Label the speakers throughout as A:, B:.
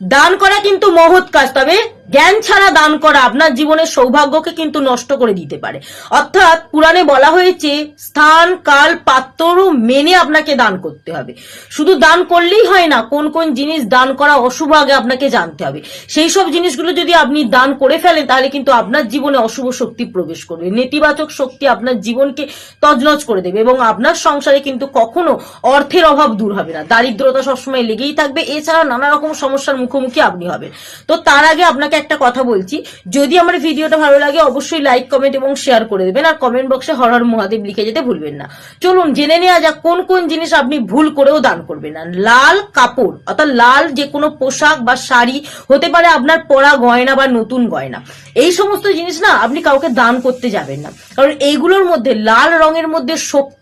A: দান করা কিন্তু মহৎ কাজ তবে জ্ঞান ছাড়া দান করা আপনার জীবনের সৌভাগ্যকে কিন্তু নষ্ট করে দিতে পারে। অর্থাৎ পুরাণে বলা হয়েছে, স্থান, কাল, পাত্রও মেনে আপনাকে দান করতে হবে। শুধু দান করলেই হয় না, কোন কোন জিনিস দান করা অশুভ আগে আপনাকে জানতে হবে। সেই সব জিনিসগুলো যদি আপনি দান করে ফেলেন, তাহলে কিন্তু আপনার জীবনে অশুভ শক্তি প্রবেশ করবে। নেতিবাচক শক্তি আপনার জীবনকে তজনজ করে দেবে এবং আপনার সংসারে কিন্তু কখনো অর্থের অভাব দূর হবে না। দারিদ্রতা সবসময় লেগেই থাকবে। এছাড়া নানা রকম সমস্যার মুখোমুখি আপনি হবেন। তো তার আগে আপনাকে একটা কথা বলছি। যদি আমার ভিডিওটা ভালো লাগে, অবশ্যই লাইক কমেন্ট এবং শেয়ার করে দেবেন। আর কমেন্ট বক্সে হর হর মহাদেব লিখে যেতে ভুলবেন না। চলুন, জেনে নেওয়া যাক কোন কোন জিনিস আপনি ভুল করেও দান করবেন না। লাল কাপড়, অর্থাৎ লাল যে কোনো পোশাক বা শাড়ি হতে পারে আপনার পরা গয়না বা নতুন গয়না। এই সমস্ত জিনিস না আপনি কাউকে দান করতে যাবেন না। কারণ এইগুলোর মধ্যে, লাল রঙের মধ্যে শক্তি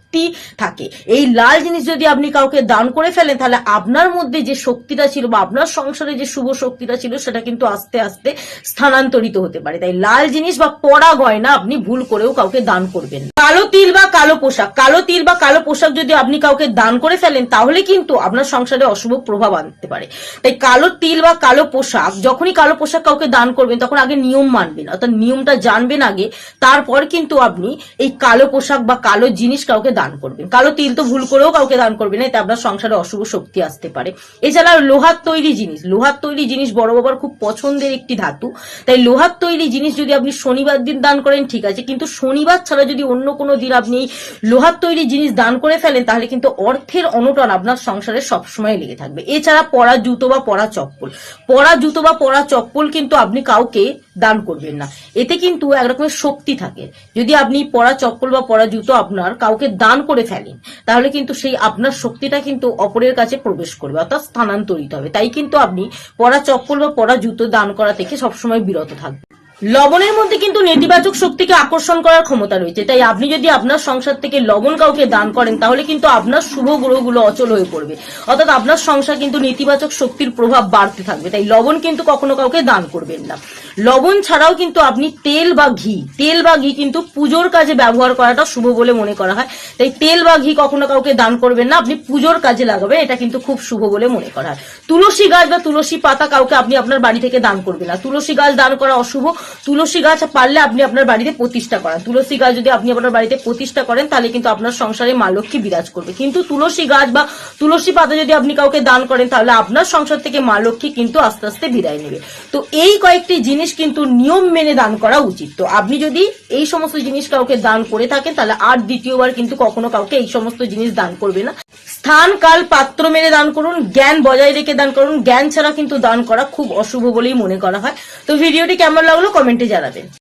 A: থাকে। এই লাল জিনিস যদি আপনি কাউকে দান করে ফেলেন, তাহলে আপনার মধ্যে যে শক্তিটা ছিল বা আপনার সংসারে যে শুভ শক্তিটা ছিল, সেটা কিন্তু আস্তে আস্তে স্থানান্তরিত হতে পারে। তাই লাল জিনিস বা পরা গয়না আপনি ভুল করেও কাউকে দান করবেন কালো তিল বা কালো পোশাক। কালো তিল বা কালো পোশাক যদি আপনি কাউকে দান করে ফেলেন, তাহলে কিন্তু আপনার সংসারে অশুভ প্রভাব আনতে পারে। তাই কালো তিল বা কালো পোশাক, যখনই কালো পোশাক কাউকে দান করবেন, তখন আগে নিয়ম মানবেন। অর্থাৎ নিয়মটা জানবেন আগে, তারপর কিন্তু আপনি এই কালো পোশাক বা কালো জিনিস কাউকে দান করবেন। কালো তিল তো ভুল করেও কাউকে দান করবেন, এতে আপনার সংসারে অশুভ শক্তি আসতে পারে। এছাড়া লোহার তৈরি জিনিস, লোহার তৈরি জিনিস বড় বাবার খুব পছন্দের একটি ধাতু। তাই লোহার তৈরি জিনিস যদি আপনি শনিবার দিন দান করেন, ঠিক আছে, কিন্তু শনিবার ছাড়া যদি অন্য কোনো দিন আপনি লোহার তৈরি জিনিস দান করে ফেলেন, তাহলে কিন্তু অর্থের অনটন আপনার সংসারে সবসময় লেগে থাকবে। এছাড়া পরা জুতো বা পরা চপ্পল। পরা জুতো বা পরা চপ্পল কিন্তু আপনি কাউকে দান করবেন না। এতে কিন্তু একরকমের শক্তি থাকে। যদি আপনি পরা চপ্পল বা পরা জুতো আপনার কাউকে দান করে ফেলেন, তাহলে কিন্তু সেই আপনার শক্তিটা কিন্তু অপরের কাছে প্রবেশ করবে, অর্থাৎ স্থানান্তরিত হবে। তাই কিন্তু আপনি পরা চপ্পল বা পরা জুতো দান করা থেকে সবসময় বিরত থাকবেন। লবণের মধ্যে কিন্তু নেতিবাচক শক্তিকে আকর্ষণ করার ক্ষমতা রয়েছে। তাই আপনি যদি আপনার সংসার থেকে লবণ কাউকে দান করেন, তাহলে কিন্তু আপনার শুভ গ্রহগুলো অচল হয়ে পড়বে। অর্থাৎ আপনার সংসার কিন্তু নেতিবাচক শক্তির প্রভাব বাড়তে থাকবে। তাই লবণ কিন্তু কখনো কাউকে দান করবেন না। লবণ ছাড়াও কিন্তু আপনি তেল বা ঘি, তেল বা ঘি কিন্তু পুজোর কাজে ব্যবহার করাটা শুভ বলে মনে করা হয়। তাই তেল বা ঘি কখনো কাউকে দান করবেন না, আপনি পুজোর কাজে লাগাবেন, এটা কিন্তু খুব শুভ বলে মনে করা হয়। তুলসী গাছ বা তুলসী পাতা কাউকে আপনি আপনার বাড়ি থেকে দান করবেন না। তুলসী গাছ দান করা অশুভ। তুলসী গাছ পারলে আপনি আপনার বাড়িতে প্রতিষ্ঠা করেন। তুলসী গাছ যদি আপনি আপনার বাড়িতে প্রতিষ্ঠা করেন, তাহলে কিন্তু আপনার সংসারে মা লক্ষ্মী বিরাজ করবে। কিন্তু তুলসী গাছ বা তুলসী পাতা যদি আপনি কাউকে দান করেন, তাহলে আপনার সংসার থেকে মা লক্ষ্মী কিন্তু আস্তে আস্তে বিদায় নেবে। তো এই কয়েকটি জিনিস কিন্তু নিয়ম মেনে দান করা উচিত। তো আপনি যদি এই সমস্ত জিনিস কাউকে দান করে থাকেন, তাহলে আর দ্বিতীয়বার কিন্তু কখনো কাউকে এই সমস্ত জিনিস দান করবে না। স্থান, কাল, পাত্র মেনে দান করুন, জ্ঞান বজায় রেখে দান করুন। জ্ঞান ছাড়া কিন্তু দান করা খুব অশুভ বলেই মনে করা হয়। তো ভিডিওটি কেমন লাগল কমেন্টে জানাবেন।